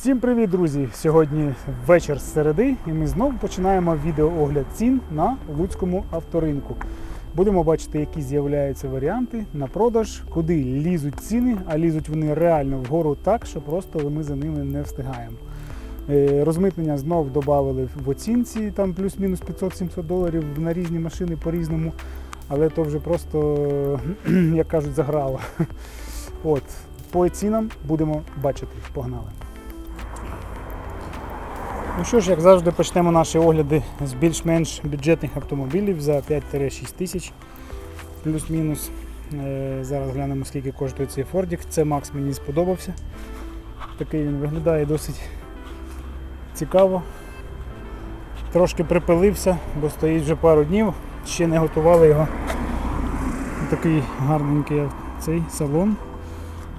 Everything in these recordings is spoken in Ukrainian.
Всім привіт, друзі! Сьогодні вечір з середи, і ми знову починаємо відеоогляд цін на Луцькому авторинку. Будемо бачити, які з'являються варіанти на продаж, куди лізуть ціни, а лізуть вони реально вгору так, що просто ми за ними не встигаємо. Е, Розмитнення знов додали в оцінці, там плюс-мінус 500-700 доларів на різні машини по-різному, але то вже просто, як кажуть, заграло. От, по цінам будемо бачити. Погнали. Ну що ж, як завжди, почнемо наші огляди з більш-менш бюджетних автомобілів за 5-6 тисяч плюс-мінус. Е, Зараз глянемо, скільки коштує цей Фордік. Це Макс мені сподобався. Такий він виглядає досить цікаво. Трошки припилився, бо стоїть вже пару днів, ще не готували його. Такий гарненький цей салон.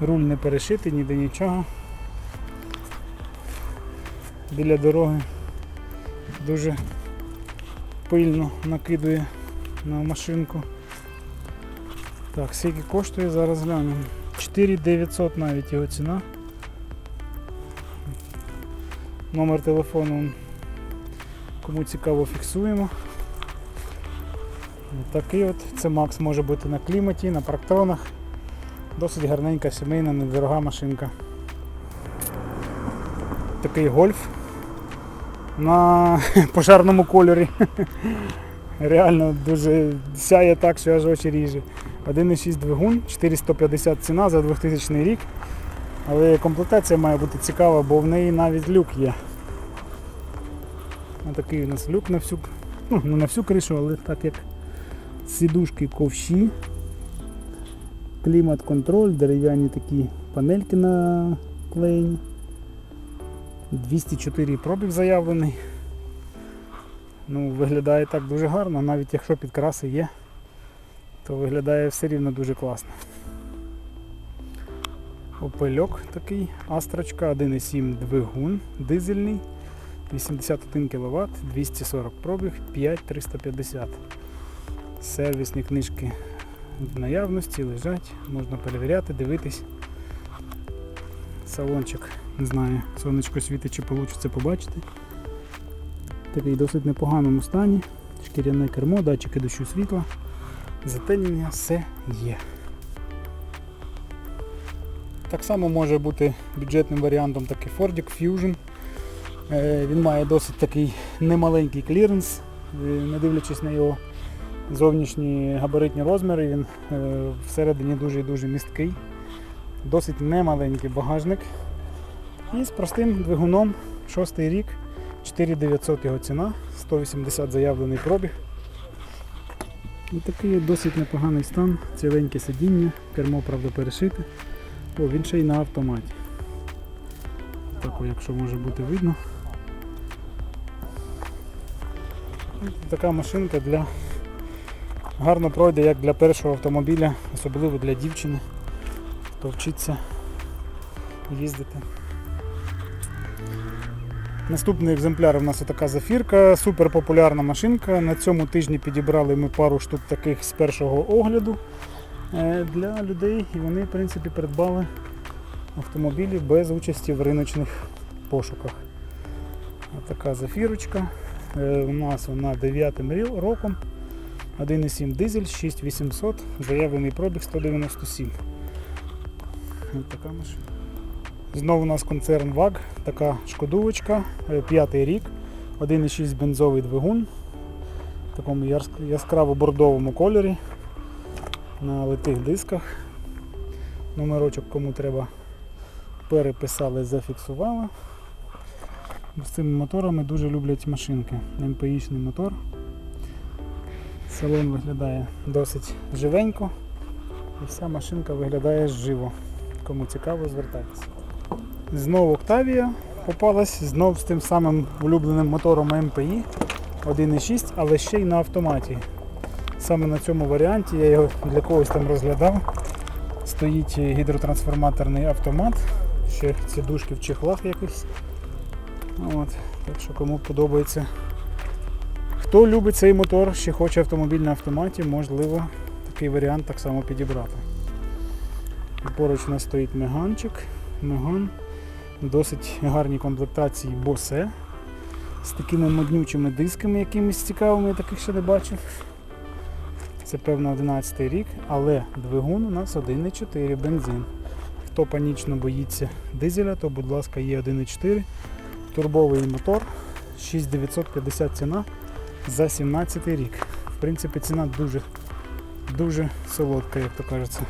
Руль не перешитий, ніде нічого. Біля дороги дуже пильно накидує на машинку. Так, скільки коштує, зараз глянемо. 4900 навіть його ціна. Номер телефону кому цікаво фіксуємо. Такий от це Макс може бути на кліматі, на парктронах. Досить гарненька сімейна, недорога машинка. Такий гольф на пожарному кольорі. Реально дуже сяє так, що аж очі ріже. 1,6 двигун, 450 ціна за 2000 рік. Але комплектація має бути цікава, бо в неї навіть люк є. Ось такий у нас люк на всю, ну не на всю кришу, але так як сідушки ковші, клімат-контроль, дерев'яні такі панельки наклеєні. 204 пробіг заявлений. Ну, виглядає так дуже гарно, навіть якщо підкраси є, то виглядає все рівно дуже класно. Опельок такий, астрочка, 1,7 двигун, дизельний, 81 кВт, 240 пробіг, 5350. Сервісні книжки в наявності лежать, можна перевіряти, дивитись. Салончик, не знаю, сонечко світить чи вийде побачити. Такий досить непоганому стані. Шкіряне кермо, датчики дощу світла, затемнення, все є. Так само може бути бюджетним варіантом такий Ford Fusion. Е, Він має досить такий немаленький кліренс, е, не дивлячись на його зовнішні габаритні розміри, він е, всередині дуже і дуже місткий. Досить немаленький багажник. І з простим двигуном, шостий рік, 4900 його ціна, 180 заявлений пробіг. І такий досить непоганий стан, ціленьке сидіння, кермо, правда, перешите. О, він ще й на автоматі. Так, якщо може бути видно. Така машинка для гарно пройде як для першого автомобіля, особливо для дівчини хто вчиться їздити. Наступний екземпляр у нас така зафірка, супер популярна машинка. На цьому тижні підібрали ми пару штук таких з першого огляду е, для людей і вони в принципі придбали автомобілі без участі в риночних пошуках. Така зафірочка. Е, У нас вона 9 роком. 1,7 дизель, 6800, заявлений пробіг 197. Ось така машина. Знову у нас концерн ВАГ, така шкодувочка, е, п'ятий рік, 1,6 бензовий двигун в такому яскраво-бордовому кольорі на литих дисках. Номерочок кому треба переписали, зафіксували. З цими моторами дуже люблять машинки. МПІшний мотор. Салон виглядає досить живенько і вся машинка виглядає живо. Кому цікаво, звертайтеся. Знову Octavia попалась, знов з тим самим улюбленим мотором MPI 1.6, але ще й на автоматі. Саме на цьому варіанті я його для когось там розглядав. Стоїть гідротрансформаторний автомат, ще сідушки в чехлах якихось. От. Так що кому подобається. Хто любить цей мотор, ще хоче автомобіль на автоматі, можливо такий варіант так само підібрати. Поруч у нас стоїть меганчик. Меган Досить гарні комплектації Bose з такими моднючими дисками, якимись цікавими, я таких ще не бачив. Це певно 11 рік, але двигун у нас 1,4 бензин. Хто панічно боїться дизеля, то будь ласка є 1,4 турбовий мотор, 6950 ціна за 17 рік. В принципі, ціна дуже, дуже солодка, як то кажеться.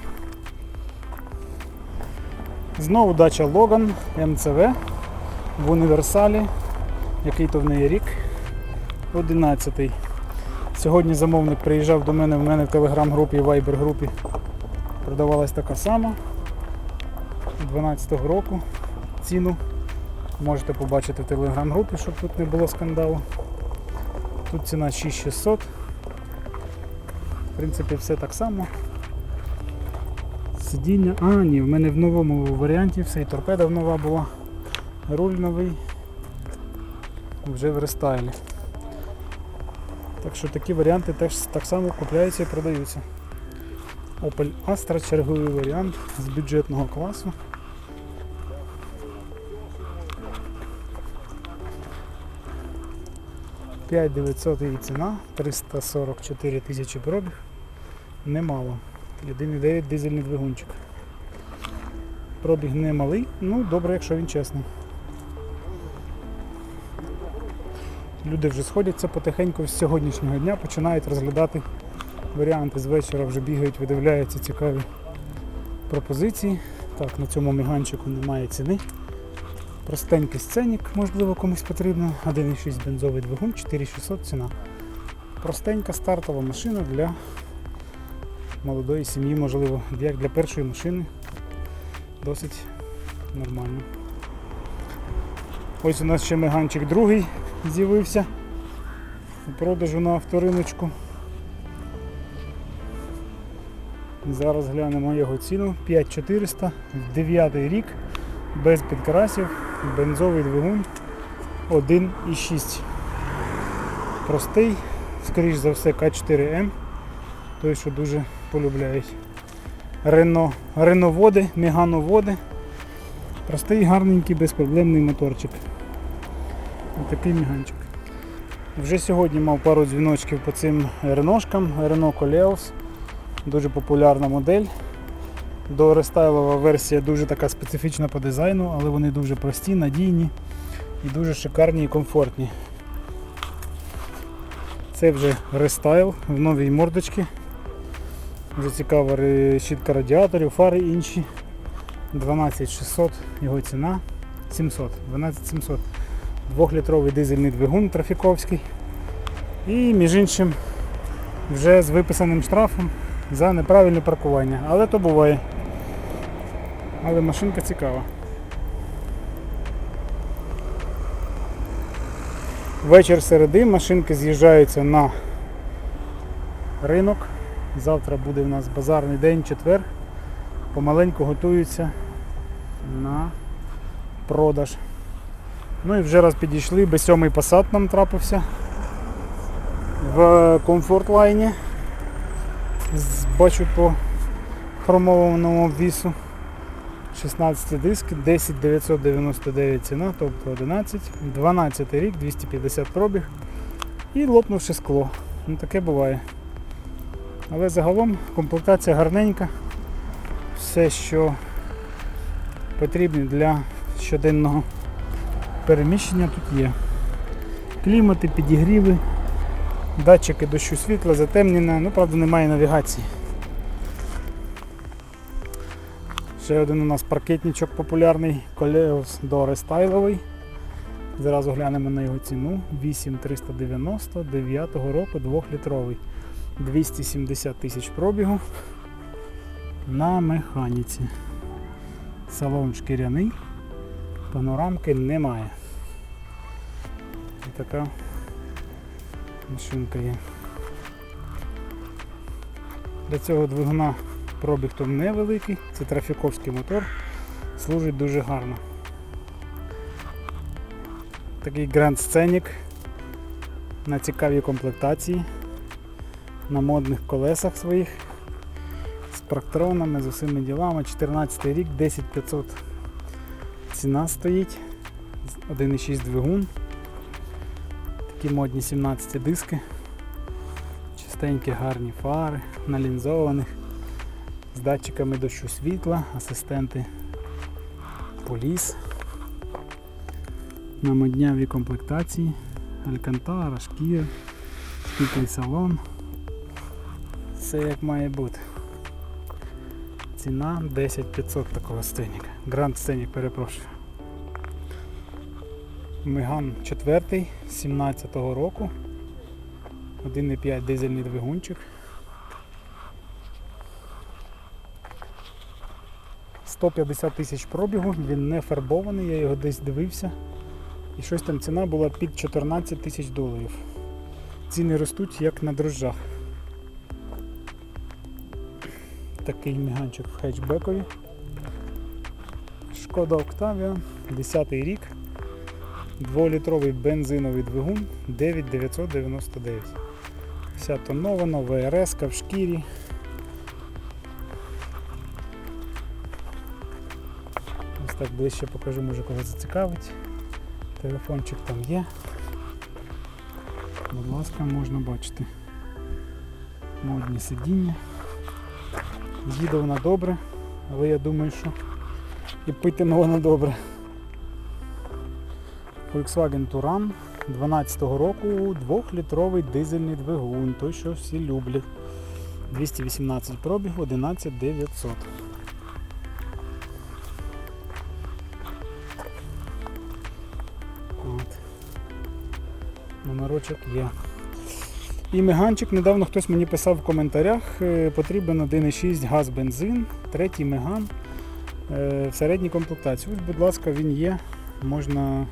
Знову дача Logan МЦВ в універсалі. Який то в неї рік? 11. -й. Сьогодні замовник приїжджав до мене, в мене в телеграм-групі, Viber групі продавалась така сама 12-го року ціну. Можете побачити в телеграм-групі, щоб тут не було скандалу. Тут ціна 6600. В принципі, все так само. Сидіння. А, ні, в мене в новому варіанті все і торпеда нова була. Руль новий. Вже в рестайлі. Так що такі варіанти теж так само купляються і продаються. Opel Astra черговий варіант з бюджетного класу. П'ять 900 її ціна, 344 тисячі пробіг. Немало. 1,9 дизельний двигунчик. Пробіг не малий, ну добре, якщо він чесний. Люди вже сходяться потихеньку з сьогоднішнього дня, починають розглядати варіанти. З вечора вже бігають, видивляються цікаві пропозиції. Так, на цьому міганчику немає ціни. Простенький сценік, можливо, комусь потрібно. 1,6 бензовий двигун, 4600 ціна. Простенька стартова машина для молодої сім'ї, можливо, як для першої машини. Досить нормально. Ось у нас ще меганчик другий з'явився у продажу на авториночку. Зараз глянемо його ціну. 5400, 9 рік, без підкрасів, бензовий двигун 1,6. Простий, скоріш за все, К4М, той, що дуже полюбляють. Рено, реноводи, мегановоди. Простий, гарненький, безпроблемний моторчик. Отакий міганчик. Вже сьогодні мав пару дзвіночків по цим реношкам. Renault Coleos. Дуже популярна модель. До рестайлова версія дуже така специфічна по дизайну, але вони дуже прості, надійні і дуже шикарні і комфортні. Це вже рестайл в новій мордочці. Вже цікава решітка радіаторів, фари інші. 12600 його ціна. 700. 12700. Двохлітровий дизельний двигун трафіковський. І між іншим вже з виписаним штрафом за неправильне паркування. Але то буває. Але машинка цікава. Вечір середи машинки з'їжджаються на ринок. Завтра буде у нас базарний день, четвер. Помаленьку готуються на продаж. Ну і вже раз підійшли, B7 Passat нам трапився в комфорт-лайні. Бачу по хромованому обвісу. 16 диск, 10 999 ціна, тобто 11, 12 рік, 250 пробіг і лопнувши скло. Ну таке буває. Але загалом комплектація гарненька. Все, що потрібно для щоденного переміщення тут є. Клімати, підігріви, датчики дощу світла, затемнення, ну правда немає навігації. Ще один у нас паркетничок популярний, Колеос до рестайловий. Зразу глянемо на його ціну. 8390 9 року 2-літровий. 270 тисяч пробігу на механіці. Салон шкіряний, панорамки немає. І така машинка є. Для цього двигуна пробіг то невеликий, це трафіковський мотор, служить дуже гарно. Такий Grand Scenic на цікавій комплектації, на модних колесах своїх, з парктронами, з усіми ділами. 14 рік, 10500 стіна стоїть. 1,6 двигун. Такі модні 17 диски. Чистенькі гарні фари, налінзованих, з датчиками дощу світла, асистенти поліс. На моднявій комплектації. Алькантара, шкіра, шкільний салон. Все як має бути. Ціна 10 500 такого сценіка. Гранд сценік, перепрошую. Меган 4 17-го року. 1,5 дизельний двигунчик. 150 тисяч пробігу, він не фарбований, я його десь дивився. І щось там ціна була під 14 тисяч доларів. Ціни ростуть як на дрожжах. Такий міганчик в хетчбекові. Шкода Octavia, 10 рік. 2-літровий бензиновий двигун 9999. Вся тонована, ВРС в шкірі. Ось так ближче покажу, може кого зацікавить. Телефончик там є. Будь ласка, можна бачити. Модні сидіння. Їде вона добре, але я думаю, що і питиме вона добре. Volkswagen Touran 12-го року 2-літровий дизельний двигун, той, що всі люблять. 218 пробіг, 11900. От. Номерочок є. І меганчик, недавно хтось мені писав в коментарях, е, потрібен 1,6 газ бензин, третій меган е, в середній комплектації. Ось, будь ласка, він є. Можна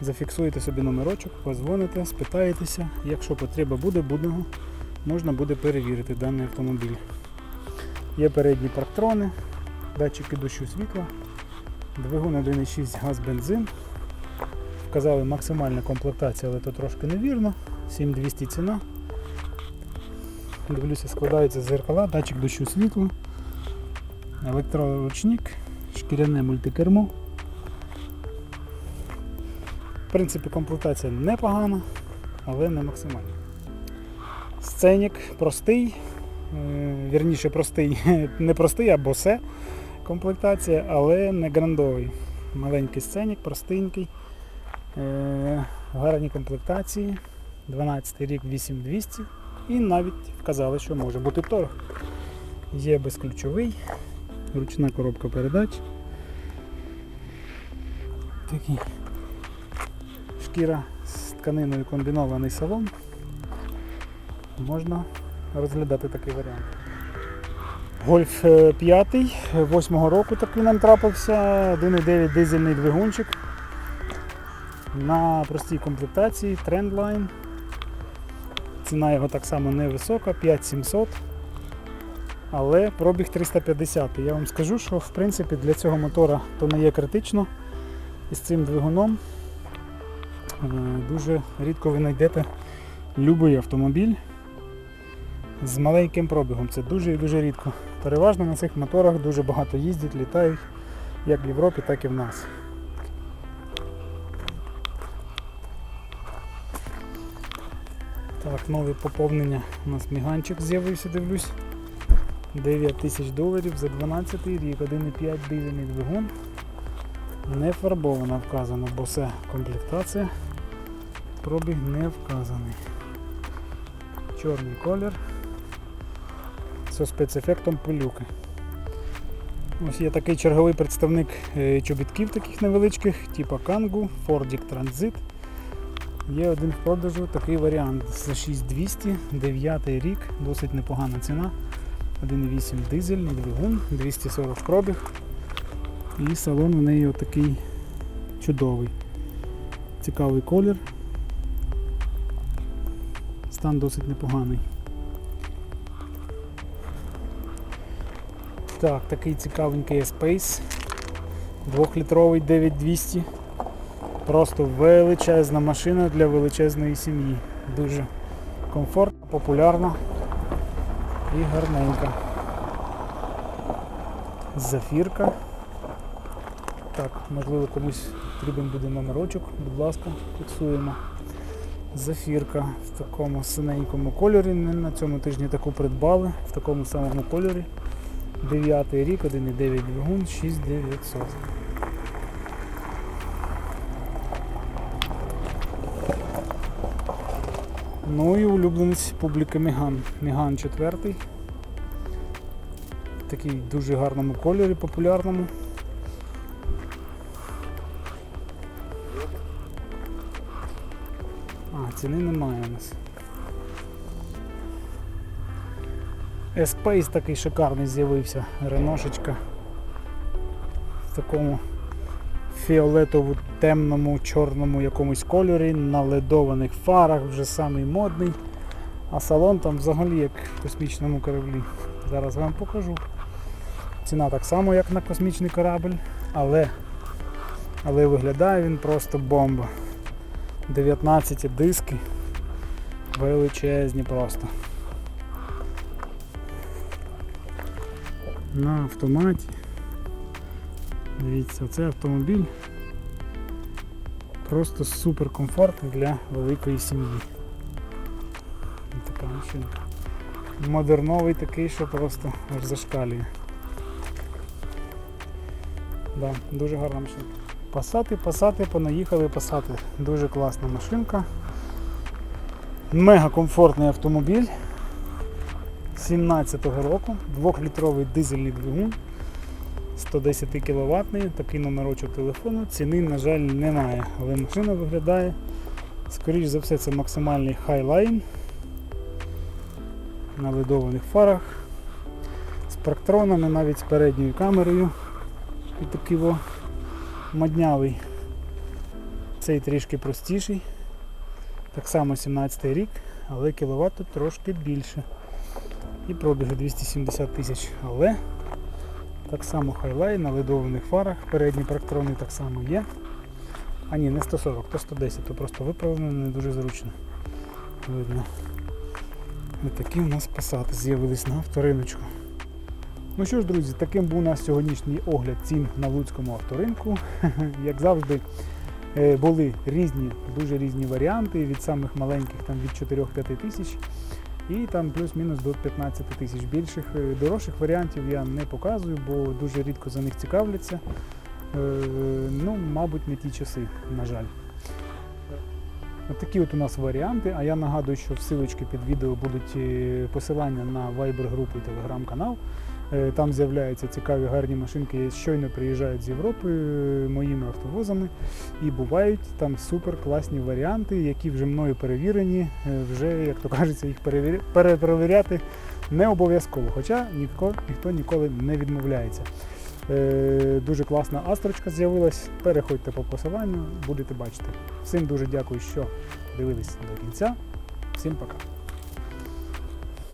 зафіксуєте собі номерочок, позвоните, спитаєтеся. Якщо потреба буде, будемо, можна буде перевірити даний автомобіль. Є передні парктрони, датчики дощу світла, двигун 1,6 газ бензин. Вказали максимальна комплектація, але то трошки невірно. 7200 ціна. Дивлюся, складаються зеркала, датчик дощу світла, електроручник, шкіряне мультикермо. В принципі, комплектація непогана, але не максимальна. Сценік простий, е, вірніше простий, не простий, а босе комплектація, але не грандовий. Маленький сценік, простенький, е, в гарній комплектації. 12 рік 8200 і навіть вказали, що може бути торг. Є безключовий, ручна коробка передач. Такий шкіра з тканиною комбінований салон. Можна розглядати такий варіант. Гольф 5 8 року такий нам трапився, 1,9 дизельний двигунчик. На простій комплектації Trendline. Ціна його так само невисока, 5700. Але пробіг 350. Я вам скажу, що в принципі для цього мотора то не є критично. І з цим двигуном е, дуже рідко ви знайдете будь-який автомобіль з маленьким пробігом. Це дуже і дуже рідко. Переважно на цих моторах дуже багато їздять, літають як в Європі, так і в нас. Так, нове поповнення. У нас міганчик з'явився, дивлюсь. 9 тисяч доларів за 12 рік, 1,5 дизельний двигун. Не фарбована вказано, бо все комплектація. Пробіг не вказаний. Чорний колір. Зі спецефектом пилюки. Ось є такий черговий представник е, чобітків таких невеличких, типу Kangoo, Fordic Transit. Є один в продажу такий варіант за 6200, 9 рік, досить непогана ціна. 1,8 дизельний двигун, 240 пробіг. І салон у неї отакий чудовий. Цікавий колір. Стан досить непоганий. Так, такий цікавенький Space. 2-літровий 9200. Просто величезна машина для величезної сім'ї. Дуже комфортна, популярна і гарненька. Зафірка. Так, можливо, комусь потрібен буде номерочок, будь ласка, фіксуємо. Зафірка в такому синенькому кольорі. Не На цьому тижні таку придбали, в такому самому кольорі. 9 рік, 1,9 двигун, 6900. Ну і улюбленець публіки Міган. Міган 4. Такий дуже гарному кольорі, популярному. А, ціни немає у нас. Espace такий шикарний з'явився. Реношечка. В такому фіолетово темному чорному якомусь кольорі, на ледованих фарах, вже самий модний. А салон там взагалі як в космічному кораблі. Зараз вам покажу. Ціна так само, як на космічний корабль, але, але виглядає він просто бомба. 19 диски. Величезні просто. На автоматі. Дивіться, це автомобіль просто супер комфортний для великої сім'ї. Така машинка. Модерновий такий, що просто аж зашкалює. Да, дуже гарна машинка. Пасати, пасати, понаїхали пасати. Дуже класна машинка. Мега комфортний автомобіль 17-го року, 2-літровий дизельний двигун, 110 кВт, такий номерочок телефону. Ціни, на жаль, немає, але машина виглядає. Скоріше за все, це максимальний Highline на ледованих фарах, з парктронами, навіть з передньою камерою. І такий во моднявий. Цей трішки простіший. Так само 17 рік, але кіловат трошки більше. І пробіги 270 тисяч. Але так само хайлай на ледованих фарах. Передні парктрони так само є. А ні, не 140, то 110, то просто виправлено, не дуже зручно. Видно. Такі у нас пасати з'явились на авториночку. Ну що ж, друзі, таким був у нас сьогоднішній огляд цін на Луцькому авторинку. Як завжди, е, були різні, дуже різні варіанти, від самих маленьких там від 4-5 тисяч і там плюс-мінус до 15 тисяч більших. Е, Дорожчих варіантів я не показую, бо дуже рідко за них цікавляться. Е, Ну, мабуть, не ті часи, на жаль. От такі от у нас варіанти. А я нагадую, що в силочки під відео будуть е, посилання на Viber групу і телеграм-канал. Там з'являються цікаві гарні машинки, щойно приїжджають з Європи е, моїми автовозами і бувають там супер класні варіанти, які вже мною перевірені. Е, Вже, як то кажеться, їх перепровіряти не обов'язково, хоча ніхто, ніхто ніколи не відмовляється. Е, Дуже класна астрочка з'явилась. Переходьте по посиланню, будете бачити. Всім дуже дякую, що дивились до кінця. Всім пока.